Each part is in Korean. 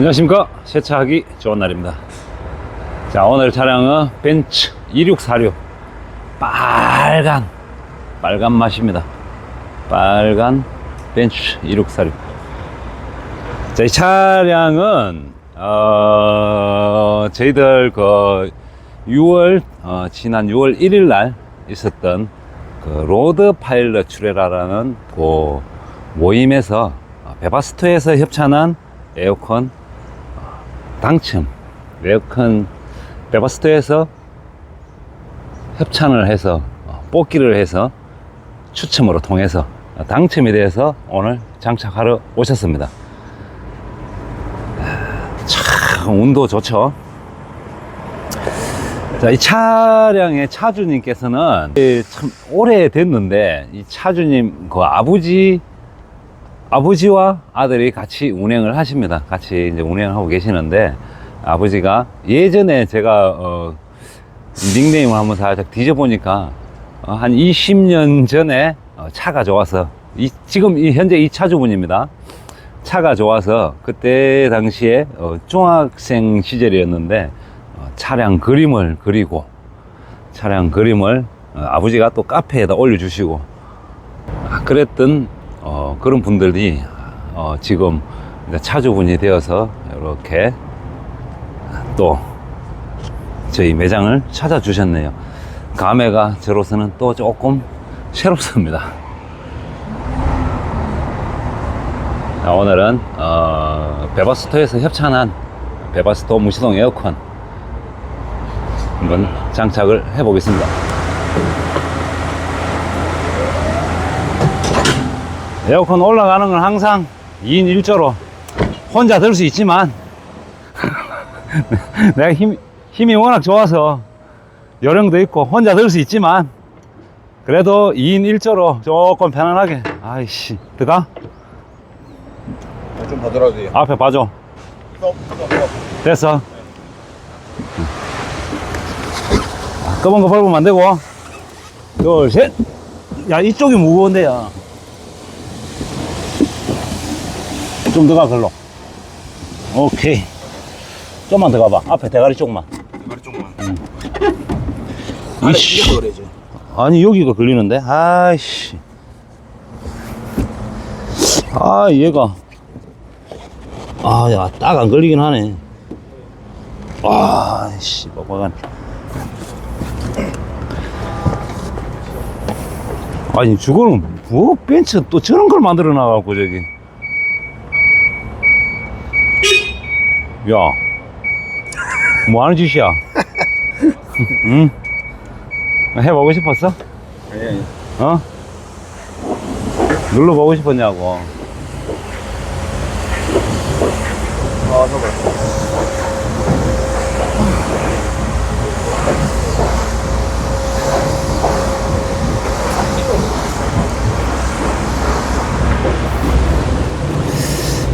안녕하십니까? 세차하기 좋은 날입니다. 자 오늘 차량은 벤츠 2646 빨간 빨간 맛입니다. 빨간 벤츠 2646 자, 이 차량은 어, 저희들 그 6월 어, 지난 6월 1일 날 있었던 그 로드 파일럿 출애라라는 그 모임에서 어, 베바스토에서 협찬한 에어컨 어, 당첨 에어컨 베바스토에서 협찬을 해서 어, 뽑기를 해서 추첨으로 통해서 당첨이 돼서 오늘 장착하러 오셨습니다. 참 운도 좋죠. 자, 이 차량의 차주님께서는 이참 오래 됐는데 이 차주님 그 아버지 아버지와 아들이 같이 운행을 하십니다. 같이 이제 운행을 하고 계시는데 아버지가 예전에 제가 어, 닉네임을 한번 살짝 뒤져보니까 어, 한 20년 전에 어, 차가 좋아서 이, 지금 이 현재 이 차주분입니다. 차가 좋아서 그때 당시에 어, 중학생 시절이었는데 어, 차량 그림을 그리고 차량 그림을 어, 아버지가 또 카페에다 올려주시고 아, 그랬던 어, 그런 분들이 어, 지금 차주분이 되어서 이렇게 또 저희 매장을 찾아주셨네요. 감회가 저로서는 또 조금 새롭습니다. 자, 오늘은 어, 베바스토에서 협찬한 베바스토 무시동 에어컨 한번 장착을 해보겠습니다. 에어컨 올라가는 건 항상 2인 1조로 혼자 들 수 있지만 내가 힘, 힘이 워낙 좋아서 요령도 있고 혼자 들 수 있지만 그래도 2인 1조로 조금 편안하게. 아이씨 들어가 좀 더더라도요. 앞에 봐줘. 됐어. 검은 거 밟으면 안 되고. 둘셋야 이쪽이 무거운데 야 좀 들어가 글로. 오케이. 좀만 더 가봐. 앞에 대가리 쪽만. 대가리 쪽만. 이씨. 이게 그래죠. 아니 여기가 걸리는데? 아이씨. 아 얘가. 아 야 딱 안 걸리긴 하네. 아이씨 빡빡한 아니 저거는 뭐 벤츠 또 저런 걸 만들어 놔갖고 저기 야 뭐 하는 짓이야 응? 해보고 싶었어? 아니, 아니. 어? 눌러보고 싶었냐고. 아, 서봐.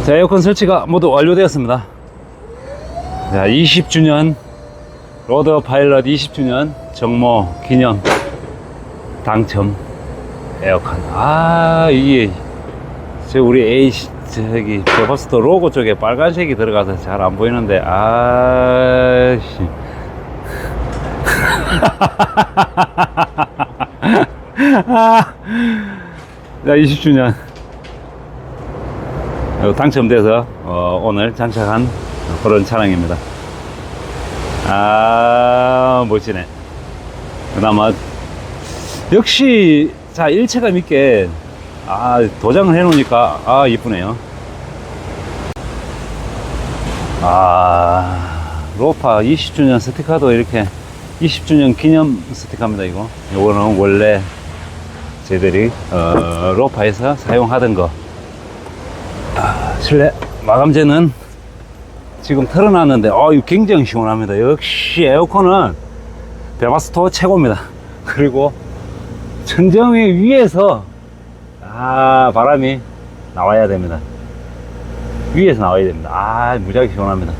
자, 에어컨 설치가 모두 완료되었습니다. 자, 20주년, 로드 파일럿 20주년 정모 기념 당첨 에어컨. 아, 이게, 저 우리 A, 저기, 베버스터 로고 쪽에 빨간색이 들어가서 잘 안 보이는데, 아씨. 자, 20주년. 어, 당첨돼서 어, 오늘 장착한 그런 차량입니다. 아 멋지네. 그나마 역시 자 일체감 있게 아 도장을 해놓으니까 아 이쁘네요. 아 로파 20주년 스티커도 이렇게 20주년 기념 스티커입니다 이거. 요거는 원래 저희들이 어, 로파에서 사용하던 거. 실내 마감재는 지금 털어놨는데 어 이거 굉장히 시원합니다. 역시 에어컨은 베바스토 최고입니다. 그리고 천정의 위에서 아 바람이 나와야 됩니다. 위에서 나와야 됩니다. 아 무지하게 시원합니다.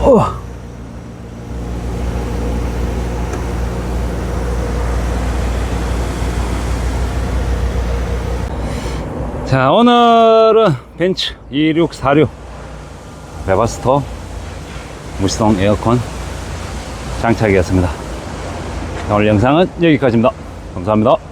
어. 자 오늘은 벤츠 2646 베바스터 무시동 에어컨 장착이었습니다. 자, 오늘 영상은 여기까지입니다. 감사합니다.